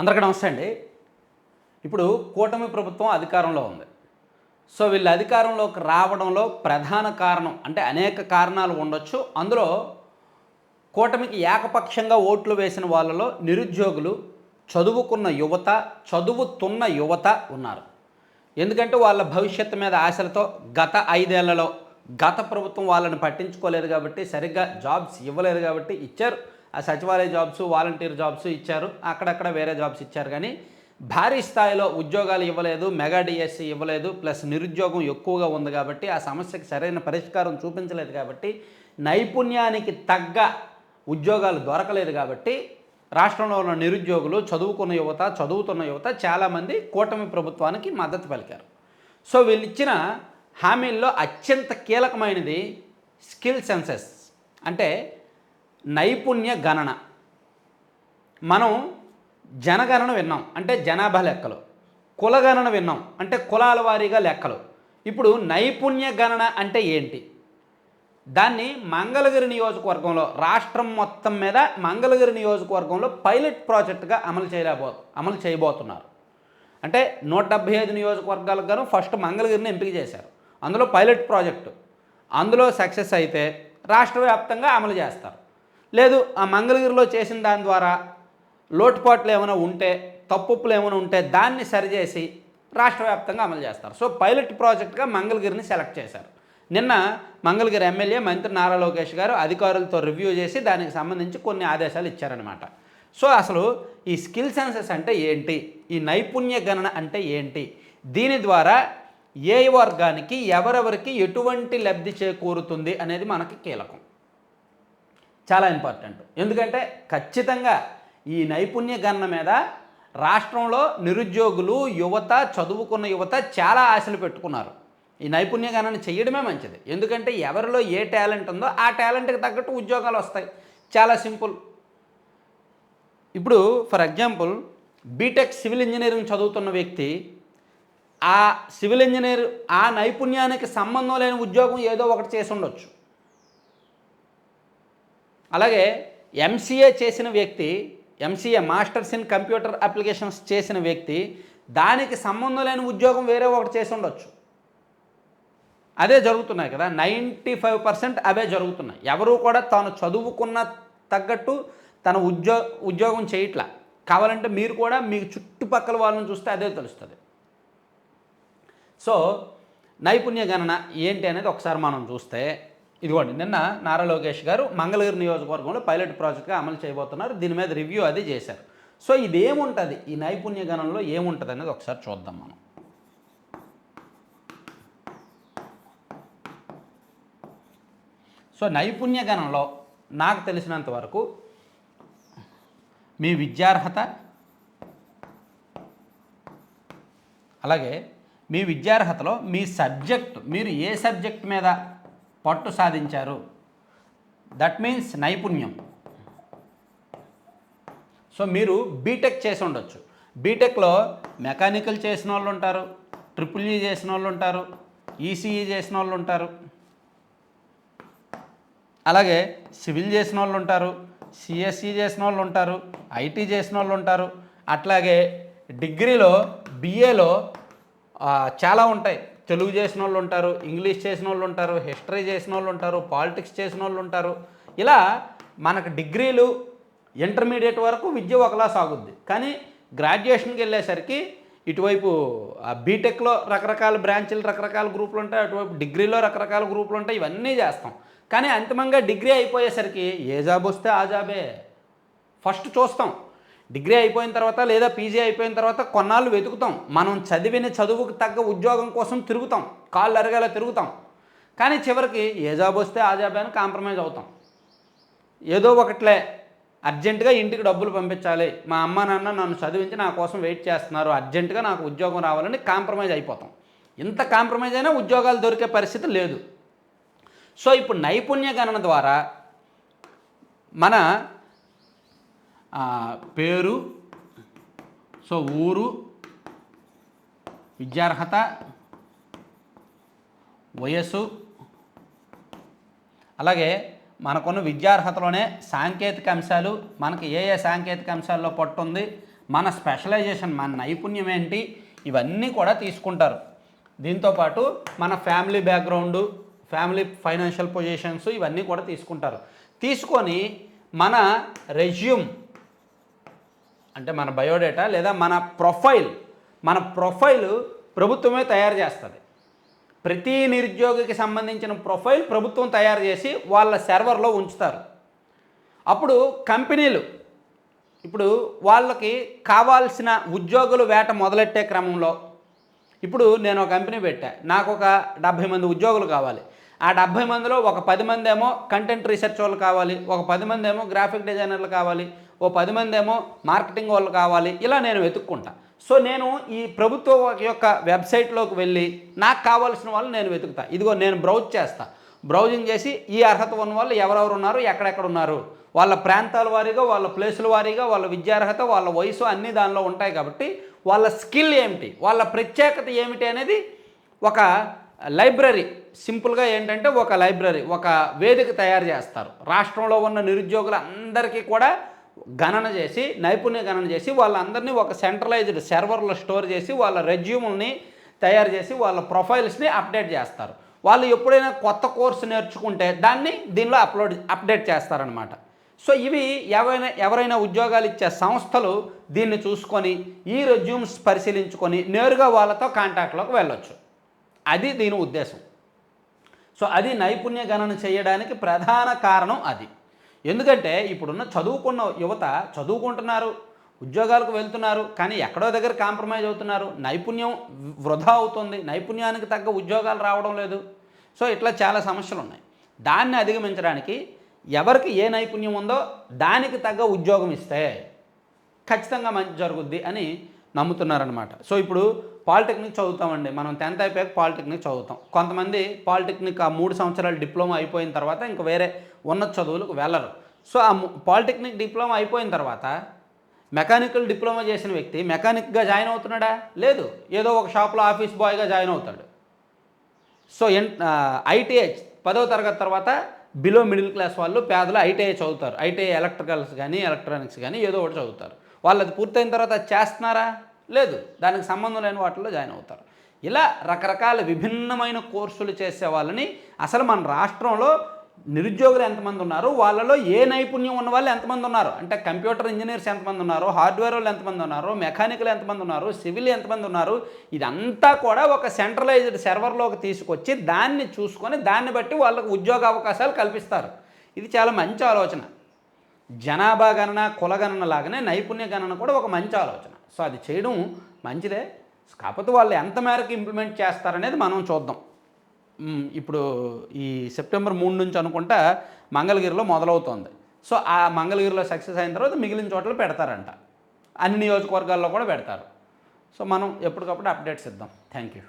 అందరికీ నమస్తే అండి. ఇప్పుడు కూటమి ప్రభుత్వం అధికారంలో ఉంది. సో వీళ్ళు అధికారంలోకి రావడంలో ప్రధాన కారణం అంటే అనేక కారణాలు ఉండొచ్చు. అందులో కూటమికి ఏకపక్షంగా ఓట్లు వేసిన వాళ్ళలో నిరుద్యోగులు చదువుకున్న యువత చదువుతున్న యువత ఉన్నారు. ఎందుకంటే వాళ్ళ భవిష్యత్తు మీద ఆశలతో గత ఐదేళ్ళలో గత ప్రభుత్వం వాళ్ళని పట్టించుకోలేదు కాబట్టి సరిగ్గా జాబ్స్ ఇవ్వలేదు కాబట్టి ఇచ్చారు. సచివాలయ జాబ్స్ వాలంటీర్ జాబ్స్ ఇచ్చారు. అక్కడక్కడ వేరే జాబ్స్ ఇచ్చారు. కానీ భారీ స్థాయిలో ఉద్యోగాలు ఇవ్వలేదు మెగా డిఎస్సి ఇవ్వలేదు ప్లస్ నిరుద్యోగం ఎక్కువగా ఉంది కాబట్టి ఆ సమస్యకి సరైన పరిష్కారం చూపించలేదు కాబట్టి నైపుణ్యానికి తగ్గ ఉద్యోగాలు దొరకలేదు కాబట్టి రాష్ట్రంలో ఉన్న నిరుద్యోగులు చదువుకున్న యువత చదువుతున్న యువత చాలామంది కూటమి ప్రభుత్వానికి మద్దతు పలికారు. సో వీళ్ళు ఇచ్చిన హామీల్లో అత్యంత కీలకమైనది స్కిల్ సెన్సెస్. అంటే నైపుణ్య గణన. మనం జనగణన విన్నాం అంటే జనాభా లెక్కలు. కులగణన విన్నాం అంటే కులాల వారీగా లెక్కలు. ఇప్పుడు నైపుణ్య గణన అంటే ఏంటి? దాన్ని మంగళగిరి నియోజకవర్గంలో రాష్ట్రం మొత్తం మీద మంగళగిరి నియోజకవర్గంలో పైలట్ ప్రాజెక్టుగా అమలు చేయలేబో అమలు చేయబోతున్నారు. అంటే నూట డెబ్బై ఐదు నియోజకవర్గాలకు గాను ఫస్ట్ మంగళగిరిని ఎంపిక చేశారు. అందులో పైలట్ ప్రాజెక్టు. అందులో సక్సెస్ అయితే రాష్ట్ర వ్యాప్తంగా అమలు చేస్తారు. లేదు ఆ మంగళగిరిలో చేసిన దాని ద్వారా లోటుపాట్లు ఏమైనా ఉంటే తప్పులు ఏమైనా ఉంటే దాన్ని సరిచేసి రాష్ట్ర వ్యాప్తంగా అమలు చేస్తారు. సో పైలట్ ప్రాజెక్ట్గా మంగళగిరిని సెలెక్ట్ చేశారు. నిన్న మంగళగిరి ఎమ్మెల్యే మంత్రి నారా లోకేష్ గారు అధికారులతో రివ్యూ చేసి దానికి సంబంధించి కొన్ని ఆదేశాలు ఇచ్చారనమాట సో అసలు ఈ స్కిల్ సెన్సెస్ అంటే ఏంటి? ఈ నైపుణ్య గణన అంటే ఏంటి? దీని ద్వారా ఏ వర్గానికి ఎవరెవరికి ఎటువంటి లబ్ధి చేకూరుతుంది అనేది మనకి కీలకం. చాలా ఇంపార్టెంట్. ఎందుకంటే ఖచ్చితంగా ఈ నైపుణ్య గణన మీద రాష్ట్రంలో నిరుద్యోగులు యువత చదువుకున్న యువత చాలా ఆశలు పెట్టుకున్నారు. ఈ నైపుణ్య గణన చేయడమే మంచిది. ఎందుకంటే ఎవరిలో ఏ టాలెంట్ ఉందో ఆ టాలెంట్కి తగ్గట్టు ఉద్యోగాలు వస్తాయి. చాలా సింపుల్. ఇప్పుడు for example BTech civil engineering చదువుతున్న వ్యక్తి ఆ సివిల్ ఇంజనీర్ ఆ నైపుణ్యానికి సంబంధం లేని ఉద్యోగం ఏదో ఒకటి చేసి ఉండొచ్చు. అలాగే ఎంసీఏ చేసిన వ్యక్తి MCA masters in computer applications చేసిన వ్యక్తి దానికి సంబంధం లేని ఉద్యోగం వేరే ఒకటి చేసి ఉండొచ్చు. అదే జరుగుతున్నాయి కదా. నైంటీ ఫైవ్ పర్సెంట్ అవే జరుగుతున్నాయి. ఎవరు కూడా తాను చదువుకున్న తగ్గట్టు తన ఉద్యో ఉద్యోగం చేయట్లా. కావాలంటే మీరు కూడా మీ చుట్టుపక్కల వాళ్ళని చూస్తే అదే తెలుస్తుంది. సో నైపుణ్య గణన ఏంటి అనేది ఒకసారి మనం చూస్తే ఇదిగోండి నిన్న నారా లోకేష్ గారు మంగళగిరి నియోజకవర్గంలో పైలట్ ప్రాజెక్ట్గా అమలు చేయబోతున్నారు. దీని మీద రివ్యూ అది చేశారు. సో ఇది ఏముంటుంది ఈ నైపుణ్య గణంలో ఏముంటుంది అనేది ఒకసారి చూద్దాం మనం. సో నైపుణ్య గణంలో నాకు తెలిసినంత వరకు మీ విద్యార్హత అలాగే మీ విద్యార్హతలో మీ సబ్జెక్ట్ మీరు ఏ సబ్జెక్ట్ మీద పట్టు సాధించారు. దట్ మీన్స్ నైపుణ్యం. సో మీరు బీటెక్ చేసి ఉండొచ్చు. బీటెక్లో మెకానికల్ చేసిన వాళ్ళు ఉంటారు ట్రిపుల్ ఈ e చేసిన వాళ్ళు ఉంటారు ఈసీఈ చేసిన వాళ్ళు ఉంటారు. అలాగే సివిల్ చేసిన వాళ్ళు ఉంటారు సిఎస్ఈ చేసిన వాళ్ళు ఉంటారు ఐటీ చేసిన వాళ్ళు ఉంటారు. అట్లాగే డిగ్రీలో బిఏలో చాలా ఉంటాయి. తెలుగు చేసిన వాళ్ళు ఉంటారు ఇంగ్లీష్ చేసిన వాళ్ళు ఉంటారు హిస్టరీ చేసిన వాళ్ళు ఉంటారు పాలిటిక్స్ చేసిన వాళ్ళు ఉంటారు. ఇలా మనకు డిగ్రీలు ఇంటర్మీడియట్ వరకు విద్య ఒకలా సాగుద్ది. కానీ గ్రాడ్యుయేషన్కి వెళ్ళేసరికి ఇటువైపు ఆ బీటెక్లో రకరకాల బ్రాంచ్లు రకరకాల గ్రూపులు ఉంటాయి. అటువైపు డిగ్రీలో రకరకాల గ్రూపులు ఉంటాయి. ఇవన్నీ చేస్తాం. కానీ అంతిమంగా డిగ్రీ అయిపోయేసరికి ఏ జాబ్ వస్తే ఆ జాబే. ఫస్ట్ చూస్తాం. డిగ్రీ అయిపోయిన తర్వాత లేదా పీజీ అయిపోయిన తర్వాత కొన్నాళ్ళు వెతుకుతాం. మనం చదివిన చదువుకు తగ్గ ఉద్యోగం కోసం తిరుగుతాం. కాళ్ళు అరగేలా తిరుగుతాం. కానీ చివరికి ఏ జాబ్ వస్తే ఆ జాబ్ అని కాంప్రమైజ్ అవుతాం. ఏదో ఒకట్లే అర్జెంటుగా ఇంటికి డబ్బులు పంపించాలి. మా అమ్మ నాన్న నన్ను చదివించి నా కోసం వెయిట్ చేస్తున్నారు. అర్జెంటుగా నాకు ఉద్యోగం రావాలని కాంప్రమైజ్ అయిపోతాం. ఇంత కాంప్రమైజ్ అయినా ఉద్యోగాలు దొరికే పరిస్థితి లేదు. సో ఇప్పుడు నైపుణ్య గణన ద్వారా మన పేరు సో ఊరు విద్యార్హత వయస్సు అలాగే మనకున్న విద్యార్హతలోనే సాంకేతిక అంశాలు మనకి ఏ ఏ సాంకేతిక అంశాల్లో పట్టుంది మన స్పెషలైజేషన్ మన నైపుణ్యం ఏంటి ఇవన్నీ కూడా తీసుకుంటారు. దీంతోపాటు మన family background family financial positions ఇవన్నీ కూడా తీసుకుంటారు. తీసుకొని మన రెజ్యూమ్ అంటే మన బయోడేటా లేదా మన ప్రొఫైల్ మన ప్రొఫైల్ ప్రభుత్వమే తయారు చేస్తుంది. ప్రతి నిరుద్యోగికి సంబంధించిన ప్రొఫైల్ ప్రభుత్వం తయారు చేసి వాళ్ళ సర్వర్లో ఉంచుతారు. అప్పుడు కంపెనీలు ఇప్పుడు వాళ్ళకి కావాల్సిన ఉద్యోగులు వేట మొదలెట్టే క్రమంలో ఇప్పుడు నేను ఒక కంపెనీ పెట్టా నాకు ఒక డెబ్భై మంది ఉద్యోగులు కావాలి. ఆ డెబ్భై మందిలో ఒక పది మంది ఏమో కంటెంట్ రీసెర్చ్ వాళ్ళు కావాలి ఒక పది మంది ఏమో గ్రాఫిక్ డిజైనర్లు కావాలి ఓ పది మంది ఏమో మార్కెటింగ్ వాళ్ళు కావాలి ఇలా నేను వెతుక్కుంటా. సో నేను ఈ ప్రభుత్వ యొక్క వెబ్సైట్లోకి వెళ్ళి నాకు కావాల్సిన వాళ్ళు నేను వెతుకుతా. ఇదిగో నేను బ్రౌజ్ చేస్తా. బ్రౌజింగ్ చేసి ఈ అర్హత ఉన్న వాళ్ళు ఎవరెవరు ఉన్నారు ఎక్కడెక్కడ ఉన్నారు? వాళ్ళ ప్రాంతాల వారీగా వాళ్ళ ప్లేసుల వారీగా వాళ్ళ విద్యార్హత వాళ్ళ వయసు అన్నీ దానిలో ఉంటాయి కాబట్టి వాళ్ళ స్కిల్ ఏమిటి? వాళ్ళ ప్రత్యేకత ఏమిటి అనేది ఒక లైబ్రరీ సింపుల్గా ఏంటంటే ఒక లైబ్రరీ ఒక వేదిక తయారు చేస్తారు. రాష్ట్రంలో ఉన్న నిరుద్యోగులు అందరికీ కూడా గణన చేసి నైపుణ్య గణన చేసి వాళ్ళందరినీ ఒక సెంట్రలైజ్డ్ సర్వర్లో స్టోర్ చేసి వాళ్ళ రెజ్యూమ్ని తయారు చేసి వాళ్ళ ప్రొఫైల్స్ని అప్డేట్ చేస్తారు. వాళ్ళు ఎప్పుడైనా కొత్త కోర్సు నేర్చుకుంటే దాన్ని దీనిలో అప్లోడ్ అప్డేట్ చేస్తారనమాట సో ఇవి ఎవరైనా ఎవరైనా ఉద్యోగాలు ఇచ్చే సంస్థలు దీన్ని చూసుకొని ఈ రెజ్యూమ్స్ పరిశీలించుకొని నేరుగా వాళ్ళతో కాంటాక్ట్లోకి వెళ్ళొచ్చు. అది దీని ఉద్దేశం. సో అది నైపుణ్య గణన చేయడానికి ప్రధాన కారణం అది. ఎందుకంటే ఇప్పుడున్న చదువుకున్న యువత చదువుకుంటున్నారు ఉద్యోగాలకు వెళ్తున్నారు కానీ ఎక్కడో దగ్గర కాంప్రమైజ్ అవుతున్నారు నైపుణ్యం వృధా అవుతుంది నైపుణ్యానికి తగ్గ ఉద్యోగాలు రావడం లేదు. సో ఇట్లా చాలా సమస్యలు ఉన్నాయి. దాన్ని అధిగమించడానికి ఎవరికి ఏ నైపుణ్యం ఉందో దానికి తగ్గ ఉద్యోగం ఇస్తే ఖచ్చితంగా మంచి జరుగుద్ది అని నమ్ముతున్నారనమాట సో ఇప్పుడు పాలిటెక్నిక్ చదువుతామండి. మనం టెన్త్ అయిపోయాక పాలిటెక్నిక్ చదువుతాం. కొంతమంది పాలిటెక్నిక్ ఆ మూడు సంవత్సరాలు డిప్లొమా అయిపోయిన తర్వాత ఇంక వేరే ఉన్నత చదువులకు వెళ్ళరు. సో ఆ పాలిటెక్నిక్ డిప్లొమా అయిపోయిన తర్వాత మెకానికల్ డిప్లొమా చేసిన వ్యక్తి మెకానిక్గా జాయిన్ అవుతున్నాడా? లేదు. ఏదో ఒక షాప్లో ఆఫీస్ బాయ్గా జాయిన్ అవుతాడు. సో ఎన్ ఐటీఐ పదవ తరగతి తర్వాత బిలో మిడిల్ క్లాస్ వాళ్ళు పేదలు ఐటీఐ చదువుతారు. ఐటీఐ ఎలక్ట్రికల్స్ కానీ ఎలక్ట్రానిక్స్ కానీ ఏదో ఒకటి చదువుతారు. వాళ్ళు అది పూర్తయిన తర్వాత చేస్తున్నారా? లేదు. దానికి సంబంధం లేని వాటిలో జాయిన్ అవుతారు. ఇలా రకరకాల విభిన్నమైన కోర్సులు చేసే వాళ్ళని అసలు మన రాష్ట్రంలో నిరుద్యోగులు ఎంతమంది ఉన్నారు? వాళ్ళలో ఏ నైపుణ్యం ఉన్న వాళ్ళు ఎంతమంది ఉన్నారు? అంటే కంప్యూటర్ ఇంజనీర్స్ ఎంతమంది ఉన్నారు? హార్డ్వేర్ వాళ్ళు ఎంతమంది ఉన్నారు? మెకానికల్ ఎంతమంది ఉన్నారు? సివిల్ ఎంతమంది ఉన్నారు? ఇదంతా కూడా ఒక సెంట్రలైజ్డ్ సర్వర్లోకి తీసుకొచ్చి దాన్ని చూసుకొని దాన్ని బట్టి వాళ్ళకు ఉద్యోగ అవకాశాలు కల్పిస్తారు. ఇది చాలా మంచి ఆలోచన. జనాభా గణన కుల గణన లాగానే నైపుణ్య గణన కూడా ఒక మంచి ఆలోచన. సో అది చేయడం మంచిదే. కాకపోతే వాళ్ళు ఎంత మేరకు ఇంప్లిమెంట్ చేస్తారనేది మనం చూద్దాం. ఇప్పుడు ఈ సెప్టెంబర్ మూడు నుంచి అనుకుంటా మంగళగిరిలో మొదలవుతోంది. సో ఆ మంగళగిరిలో సక్సెస్ అయిన తర్వాత మిగిలిన చోట్ల పెడతారంట. అన్ని నియోజకవర్గాల్లో కూడా పెడతారు. సో మనం ఎప్పటికప్పుడు అప్డేట్స్ ఇద్దాం. Thank you